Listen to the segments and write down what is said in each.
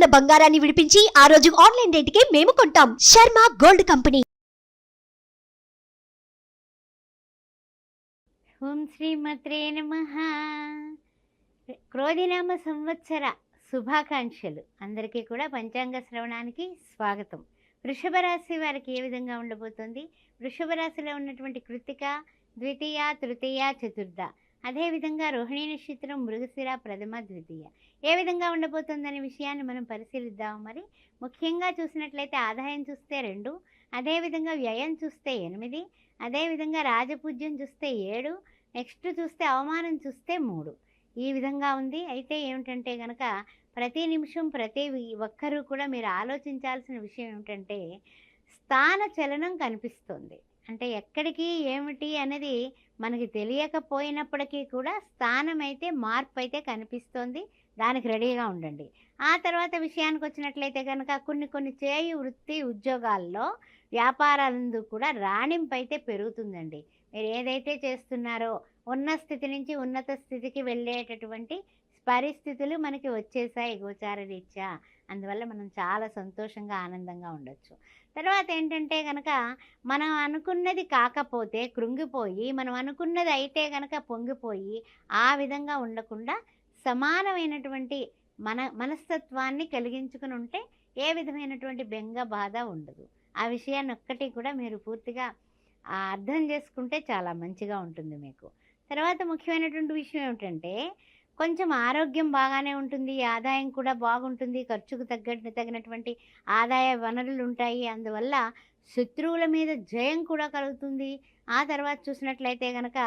ఉన్న బంగారాన్ని విడిపించి ఆ రోజు ఆన్లైన్ రేటుకే మేము కొంటాం. Sharma gold company. ఓం శ్రీమత్రే నమ. క్రోధినామ సంవత్సర శుభాకాంక్షలు. అందరికీ కూడా పంచాంగ శ్రవణానికి స్వాగతం. వృషభ రాశి వారికి ఏ విధంగా ఉండబోతుంది? వృషభ రాశిలో ఉన్నటువంటి కృతిక ద్వితీయ తృతీయ చతుర్థ. అదేవిధంగా రోహిణీ నక్షత్రం మృగశిర ప్రథమ ద్వితీయ. ఏ విధంగా ఉండబోతుందనే విషయాన్ని మనం పరిశీలిద్దాం. మరి ముఖ్యంగా చూసినట్లయితే ఆదాయం చూస్తే రెండు అదేవిధంగా వ్యయం చూస్తే ఎనిమిది అదేవిధంగా రాజపూజ్యం చూస్తే ఏడు నెక్స్ట్ చూస్తే అవమానం చూస్తే మూడు. ఈ విధంగా ఉంది. అయితే ఏమిటంటే కనుక ప్రతి నిమిషం ప్రతి ఒక్కరూ కూడా మీరు ఆలోచించాల్సిన విషయం ఏమిటంటే స్థాన చలనం కనిపిస్తుంది. అంటే ఎక్కడికి ఏమిటి అనేది మనకి తెలియకపోయినప్పటికీ కూడా స్థానం అయితే మార్పు అయితే కనిపిస్తోంది. దానికి రెడీగా ఉండండి. ఆ తర్వాత విషయానికి వచ్చినట్లయితే కనుక కొన్ని కొన్ని చేయి వృత్తి ఉద్యోగాల్లో వ్యాపారాలందు కూడా రాణింపు అయితే పెరుగుతుందండి. మీరు ఏదైతే చేస్తున్నారో ఉన్న స్థితి నుంచి ఉన్నత స్థితికి వెళ్ళేటటువంటి పరిస్థితులు మనకి వచ్చేసాయి గోచార రీత్యా అందువల్ల మనం చాలా సంతోషంగా ఆనందంగా ఉండొచ్చు. తర్వాత ఏంటంటే కనుక మనం అనుకున్నది కాకపోతే కృంగిపోయి మనం అనుకున్నది అయితే కనుక పొంగిపోయి ఆ విధంగా ఉండకుండా సమానమైనటువంటి మన మనస్తత్వాన్ని కలిగించుకుని ఉంటే ఏ విధమైనటువంటి బెంగ బాధ ఉండదు. ఆ విషయాన్ని ఒక్కటి కూడా మీరు పూర్తిగా అర్థం చేసుకుంటే చాలా మంచిగా ఉంటుంది మీకు. తర్వాత ముఖ్యమైనటువంటి విషయం ఏమిటంటే కొంచెం ఆరోగ్యం బాగానే ఉంటుంది ఆదాయం కూడా బాగుంటుంది ఖర్చుకు తగ్గట్టు తగినటువంటి ఆదాయ వనరులు ఉంటాయి. అందువల్ల శత్రువుల మీద జయం కూడా కలుగుతుంది. ఆ తర్వాత చూసినట్లయితే కనుక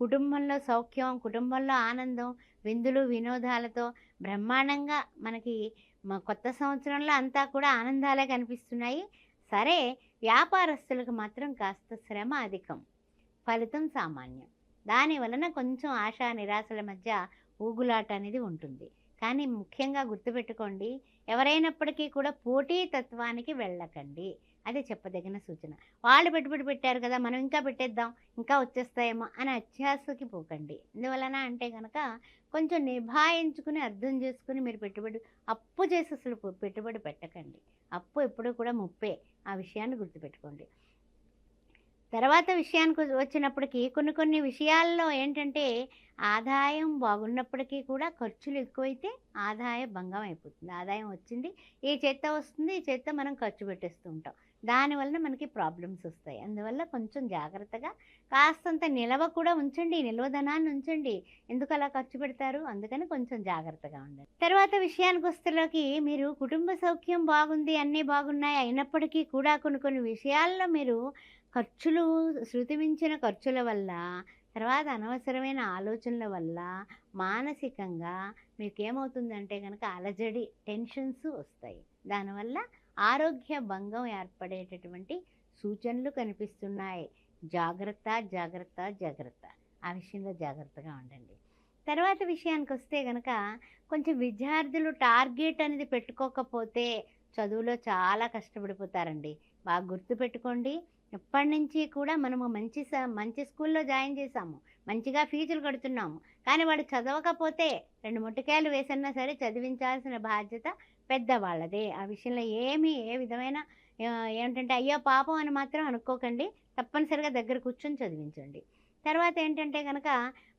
కుటుంబంలో సౌఖ్యం కుటుంబంలో ఆనందం విందులు వినోదాలతో బ్రహ్మాండంగా మనకి కొత్త సంవత్సరంలో అంతా కూడా ఆనందాలే కనిపిస్తున్నాయి. సరే వ్యాపారస్తులకు మాత్రం కాస్త శ్రమ అధికం ఫలితం సామాన్యం. దాని వలన కొంచెం ఆశా నిరాశల మధ్య ఊగులాట అనేది ఉంటుంది. కానీ ముఖ్యంగా గుర్తుపెట్టుకోండి ఎవరైనప్పటికీ కూడా పోటీ తత్వానికి వెళ్ళకండి. అది చెప్పదగిన సూచన. వాళ్ళు పెట్టుబడి పెట్టారు కదా మనం ఇంకా పెట్టేద్దాం ఇంకా వచ్చేస్తాయేమో అని అత్యాసకి పోకండి. ఎందువలన అంటే కనుక కొంచెం నిభాయించుకుని అర్థం చేసుకుని మీరు పెట్టుబడి అప్పు చేసి అసలు పెట్టుబడి పెట్టకండి. అప్పు ఎప్పుడూ కూడా ముప్పే. ఆ విషయాన్ని గుర్తుపెట్టుకోండి. తర్వాత విషయానికి వచ్చినప్పటికీ కొన్ని కొన్ని విషయాల్లో ఏంటంటే ఆదాయం బాగున్నప్పటికీ కూడా ఖర్చులు ఎక్కువైతే ఆదాయ భంగం అయిపోతుంది. ఆదాయం వచ్చింది ఈ చేత వస్తుంది ఈ చేత మనం ఖర్చు పెట్టేస్తూ ఉంటాం. దానివల్ల మనకి ప్రాబ్లమ్స్ వస్తాయి. అందువల్ల కొంచెం జాగ్రత్తగా కాస్తంత నిలవ కూడా ఉంచండి. నిల్వధనాన్ని ఉంచండి. ఎందుకు అలా ఖర్చు పెడతారు? అందుకని కొంచెం జాగ్రత్తగా ఉండండి. తర్వాత విషయానికి వస్తులోకి మీరు కుటుంబ సౌఖ్యం బాగుంది అన్నీ బాగున్నాయి అయినప్పటికీ కూడా కొన్ని కొన్ని విషయాల్లో మీరు ఖర్చులు శృతిమించిన ఖర్చుల వల్ల తర్వాత అనవసరమైన ఆలోచనల వల్ల మానసికంగా మీకు ఏమవుతుందంటే కనుక అలజడి టెన్షన్స్ వస్తాయి. దానివల్ల ఆరోగ్య భంగం ఏర్పడేటటువంటి సూచనలు కనిపిస్తున్నాయి. జాగ్రత్త జాగ్రత్త జాగ్రత్త. ఆ విషయంలో జాగ్రత్తగా ఉండండి. తర్వాత విషయానికి వస్తే కనుక కొంచెం విద్యార్థులు టార్గెట్ అనేది పెట్టుకోకపోతే చదువులో చాలా కష్టపడిపోతారండి. బాగా గుర్తుపెట్టుకోండి ఎప్పటి నుంచి కూడా మనము మంచి స- మంచి స్కూల్లో జాయిన్ చేసాము మంచిగా ఫీజులు కడుతున్నాము. కానీ వాడు చదవకపోతే రెండు ముట్టకాయలు వేసన్నా సరే చదివించాల్సిన బాధ్యత పెద్దవాళ్ళదే. ఆ విషయంలో ఏమీ ఏ విధమైన ఏంటంటే అయ్యో పాపం అని మాత్రం అనుకోకండి. తప్పనిసరిగా దగ్గర కూర్చొని చదివించండి. తర్వాత ఏంటంటే కనుక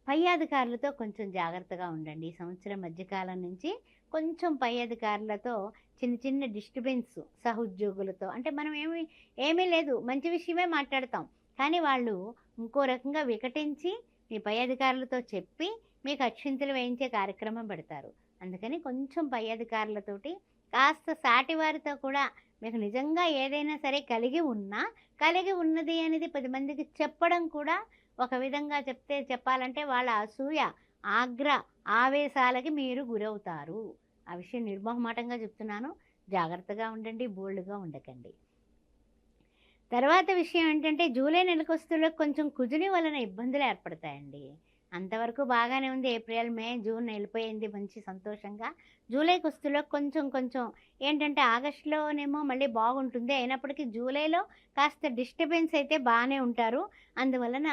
పై అధికారులతో కొంచెం జాగ్రత్తగా ఉండండి. ఈ సంవత్సరం మధ్యకాలం నుంచి కొంచెం పై అధికారులతో చిన్న చిన్న డిస్టర్బెన్స్ సహోద్యోగులతో అంటే మనం ఏమి ఏమీ లేదు. మంచి విషయమే మాట్లాడతాం. కానీ వాళ్ళు ఇంకో రకంగా వికటించి మీ పై అధికారులతో చెప్పి మీకు అక్షింతలు వేయించే కార్యక్రమం పెడతారు. అందుకని కొంచెం పై అధికారులతోటి కాస్త సాటి వారితో కూడా మీకు నిజంగా ఏదైనా సరే కలిగి ఉన్నా కలిగి ఉన్నది అనేది పది మందికి చెప్పడం కూడా ఒక విధంగా చెప్తే చెప్పాలంటే వాళ్ళ అసూయ ఆగ్ర ఆవేశాలకి మీరు గురవుతారు. ఆ విషయం నిర్మోహమాటంగా చెప్తున్నాను. జాగ్రత్తగా ఉండండి బోల్డ్గా ఉండకండి. తర్వాత విషయం ఏంటంటే జూలై నెలకొస్తులో కొంచెం కుజుని వలన ఇబ్బందులు ఏర్పడతాయండి. అంతవరకు బాగానే ఉంది. ఏప్రిల్ మే జూన్ వెళ్ళిపోయింది మంచి సంతోషంగా. జూలై కుస్తులో కొంచెం కొంచెం ఏంటంటే ఆగస్టులోనేమో మళ్ళీ బాగుంటుంది. అయినప్పటికీ జూలైలో కాస్త డిస్టర్బెన్స్ అయితే బాగానే ఉంటారు. అందువలన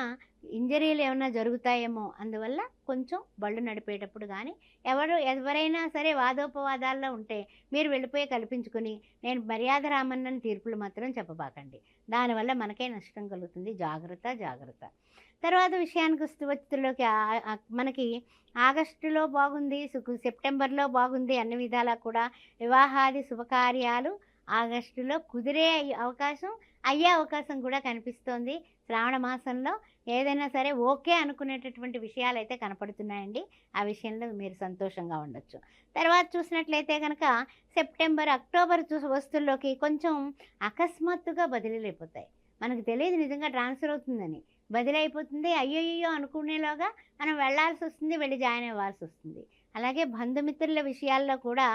ఇంజరీలు ఏమైనా జరుగుతాయేమో అందువల్ల కొంచెం బళ్ళు నడిపేటప్పుడు కానీ ఎవరు ఎవరైనా సరే వాదోపవాదాల్లో ఉంటే మీరు వెళ్ళిపోయి కల్పించుకుని నేను మర్యాద రామన్నని తీర్పులు మాత్రం చెప్పబాకండి. దానివల్ల మనకే నష్టం కలుగుతుంది. జాగ్రత్త జాగ్రత్త. తర్వాత విషయానికి వస్తూ వచ్చేలోకి మనకి ఆగస్టులో బాగుంది సెప్టెంబర్లో బాగుంది అన్ని విధాలా కూడా వివాహాది శుభకార్యాలు ఆగస్టులో కుదిరే అవకాశం అయ్యే అవకాశం కూడా కనిపిస్తోంది. శ్రావణ మాసంలో ఏదైనా సరే ఓకే అనుకునేటటువంటి విషయాలు అయితే కనపడుతున్నాయండి. ఆ విషయంలో మీరు సంతోషంగా ఉండొచ్చు. తర్వాత చూసినట్లయితే కనుక సెప్టెంబర్ అక్టోబర్ చూ వస్తువుల్లోకి కొంచెం అకస్మాత్తుగా బదిలీలు అయిపోతాయి మనకు తెలియదు నిజంగా ట్రాన్స్ఫర్ అవుతుందని. బదిలైపోతుంది. అయ్యోయ్యో అయ్యయ్యో అనుకునేలాగా మనం వెళ్ళాల్సి వస్తుంది వెళ్ళి జాయిన్ అవ్వాల్సి వస్తుంది అలాగే బంధుమిత్రుల విషయాల్లో కూడా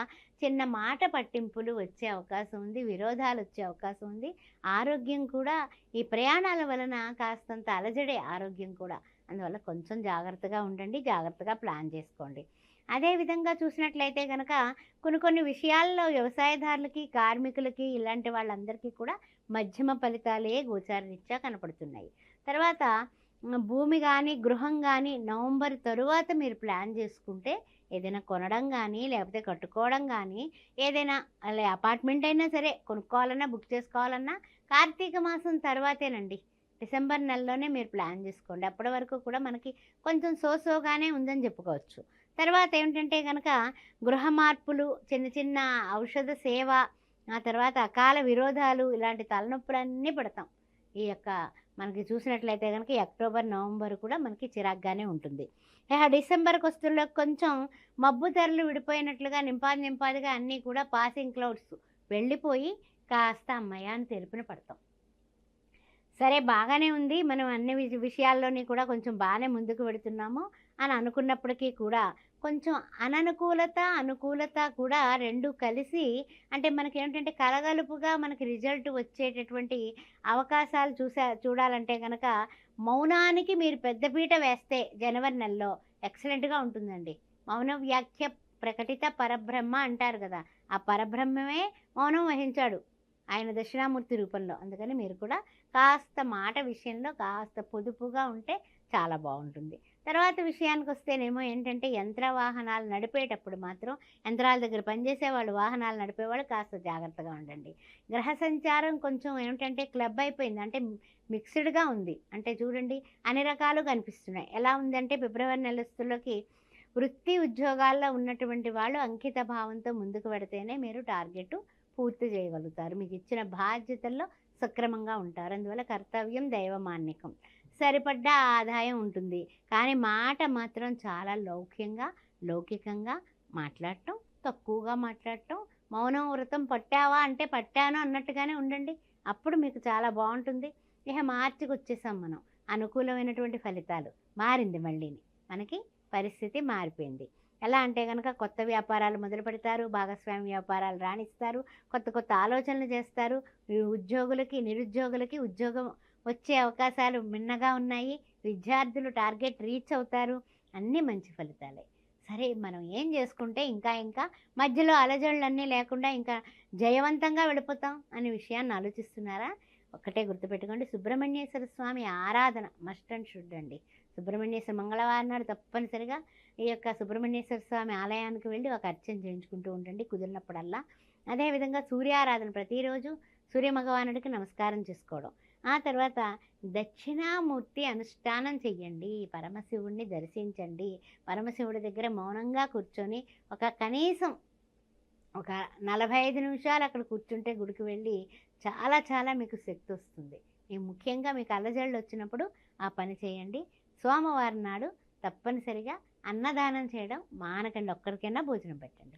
చిన్న మాట పట్టింపులు వచ్చే అవకాశం ఉంది విరోధాలు వచ్చే అవకాశం ఉంది. ఆరోగ్యం కూడా ఈ ప్రయాణాల వలన కాస్తంత అలజడే ఆరోగ్యం కూడా. అందువల్ల కొంచెం జాగ్రత్తగా ఉండండి జాగ్రత్తగా ప్లాన్ చేసుకోండి. అదేవిధంగా చూసినట్లయితే కనుక కొన్ని కొన్ని విషయాల్లో వ్యవసాయదారులకి కార్మికులకి ఇలాంటి వాళ్ళందరికీ కూడా మధ్యమ ఫలితాలే గోచారరీత్యా కనపడుతున్నాయి. తర్వాత భూమి కానీ గృహం కానీ నవంబర్ తరువాత మీరు ప్లాన్ చేసుకుంటే ఏదైనా కొనడం కానీ లేకపోతే కట్టుకోవడం కానీ ఏదైనా అలా అపార్ట్మెంట్ అయినా సరే కొనుక్కోవాలన్నా బుక్ చేసుకోవాలన్నా కార్తీక మాసం తర్వాతేనండి. డిసెంబర్ నెలలోనే మీరు ప్లాన్ చేసుకోండి. అప్పటి వరకు కూడా మనకి కొంచెం సోసోగానే ఉందని చెప్పుకోవచ్చు. తర్వాత ఏమిటంటే కనుక గృహ మార్పులు చిన్న చిన్న ఔషధ సేవ ఆ తర్వాత అకాల విరోధాలు ఇలాంటి తలనొప్పులన్నీ పడతాం. ఈ యొక్క మనకి చూసినట్లయితే కనుక అక్టోబర్ నవంబర్ కూడా మనకి చిరాగ్గానే ఉంటుంది. ఇక డిసెంబర్కి వస్తున్న కొంచెం మబ్బు తెరలు విడిపోయినట్లుగా నింపాది నింపాదిగా అన్నీ కూడా పాసింగ్ క్లౌడ్స్ వెళ్ళిపోయి కాస్త అమ్మయ్య అని తెరిపిన పడతాం. సరే బాగానే ఉంది. మనం అన్ని విషయాల్లోని కూడా కొంచెం బాగానే ముందుకు వెడుతున్నాము. అని అనుకున్నప్పటికీ కూడా కొంచెం అననుకూలత అనుకూలత కూడా రెండు కలిసి అంటే మనకి ఏంటంటే కలగలుపుగా మనకి రిజల్ట్ వచ్చేటటువంటి అవకాశాలు చూసా చూడాలంటే కనుక మౌనానికి మీరు పెద్దపీట వేస్తే జనవరి నెలలో ఎక్సలెంట్గా ఉంటుందండి. మౌన వ్యాఖ్య ప్రకటిత పరబ్రహ్మ అంటారు కదా ఆ పరబ్రహ్మమే మౌనం వహించాడు ఆయన దక్షిణామూర్తి రూపంలో. అందుకని మీరు కూడా కాస్త మాట విషయంలో కాస్త పొదుపుగా ఉంటే చాలా బాగుంటుంది. తర్వాత విషయానికి వస్తేనేమో ఏంటంటే యంత్ర వాహనాలు నడిపేటప్పుడు మాత్రం యంత్రాల దగ్గర పనిచేసే వాళ్ళు వాహనాలు నడిపేవాళ్ళు కాస్త జాగ్రత్తగా ఉండండి. గ్రహ సంచారం కొంచెం ఏమిటంటే క్లబ్ అయిపోయింది. అంటే మిక్స్డ్గా ఉంది. అంటే చూడండి అన్ని రకాలు కనిపిస్తున్నాయి. ఎలా ఉందంటే ఫిబ్రవరి నెలస్తులోకి వృత్తి ఉద్యోగాల్లో ఉన్నటువంటి వాళ్ళు అంకిత భావంతో ముందుకు పెడితేనే మీరు టార్గెట్ పూర్తి చేయగలుగుతారు. మీకు ఇచ్చిన బాధ్యతల్లో సక్రమంగా ఉంటారు. అందువల్ల కర్తవ్యం దైవమాన్యకం. సరిపడ్డ ఆదాయం ఉంటుంది. కానీ మాట మాత్రం చాలా లౌక్యంగా లౌకికంగా మాట్లాడటం తక్కువగా మాట్లాడటం మౌనం వ్రతం పట్టావా అంటే పట్టాను అన్నట్టుగానే ఉండండి. అప్పుడు మీకు చాలా బాగుంటుంది. ఇక మార్చికి వచ్చేసాం మనం. అనుకూలమైనటువంటి ఫలితాలు మారింది మళ్ళీని. మనకి పరిస్థితి మారిపోయింది. ఎలా అంటే కనుక కొత్త వ్యాపారాలు మొదలు పెడతారు భాగస్వామి వ్యాపారాలు రాణిస్తారు కొత్త కొత్త ఆలోచనలు చేస్తారు. ఉద్యోగులకి నిరుద్యోగులకి ఉద్యోగం వచ్చే అవకాశాలు మిన్నగా ఉన్నాయి. విద్యార్థులు టార్గెట్ రీచ్ అవుతారు. అన్నీ మంచి ఫలితాలే. సరే మనం ఏం చేసుకుంటే ఇంకా ఇంకా మధ్యలో అలజడులన్నీ లేకుండా ఇంకా జయవంతంగా వెళ్ళిపోతాం అనే విషయాన్ని ఆలోచిస్తున్నారా? ఒక్కటే గుర్తుపెట్టుకోండి. సుబ్రహ్మణ్యేశ్వర స్వామి ఆరాధన మస్ట్ అండ్ షుడ్ అండి. సుబ్రహ్మణ్యేశ్వర మంగళవారం నాడు తప్పనిసరిగా ఈ యొక్క సుబ్రహ్మణ్యేశ్వర స్వామి ఆలయానికి వెళ్ళి ఒక అర్చన చేయించుకుంటూ ఉండండి కుదిరినప్పుడల్లా. అదేవిధంగా సూర్యారాధన ప్రతిరోజు సూర్య భగవానుడికి నమస్కారం చేసుకోవడం. ఆ తర్వాత దక్షిణామూర్తి అనుష్ఠానం చెయ్యండి పరమశివుడిని దర్శించండి. పరమశివుడి దగ్గర మౌనంగా కూర్చొని ఒక కనీసం ఒక నలభై ఐదు నిమిషాలు అక్కడ కూర్చుంటే గుడికి వెళ్ళి చాలా చాలా మీకు శక్తి వస్తుంది. మీ ముఖ్యంగా మీకు అల్లజళ్ళు వచ్చినప్పుడు ఆ పని చేయండి. సోమవారం నాడు తప్పనిసరిగా అన్నదానం చేయడం మానకండి ఒక్కరికైనా భోజనం పెట్టండి.